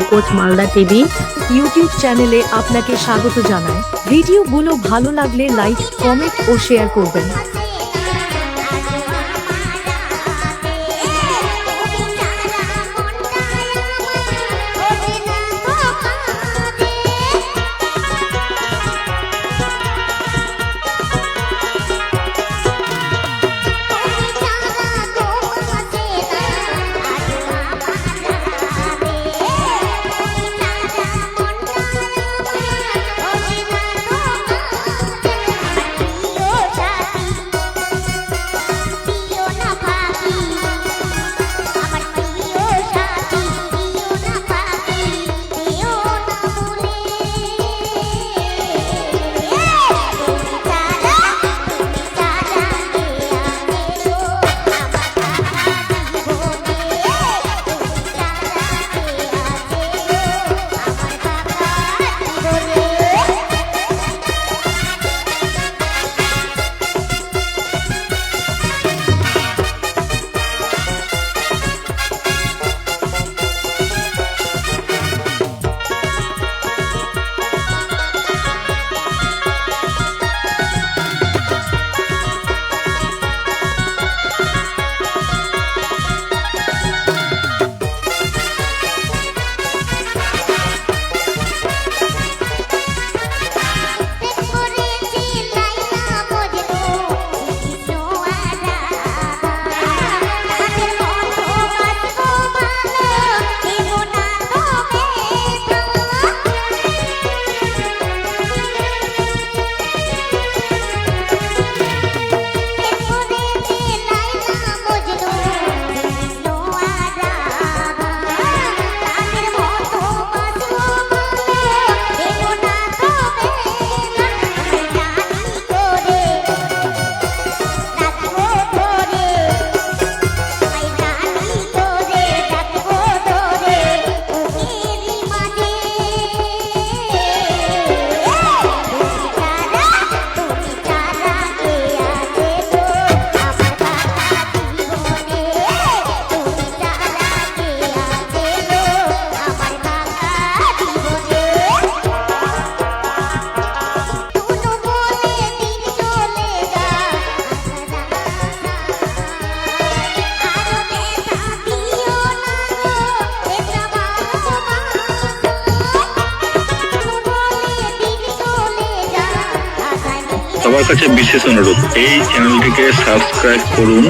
মুকোচ Malda TV YouTube চ্যানেলে আপনাকে স্বাগত জানায়। ভিডিওগুলো ভালো লাগলে লাইক, কমেন্ট ও শেয়ার করবেন। সবার কাছে বিশেষ অনুরোধ এই চ্যানেলটিকে সাবস্ক্রাইব করুন।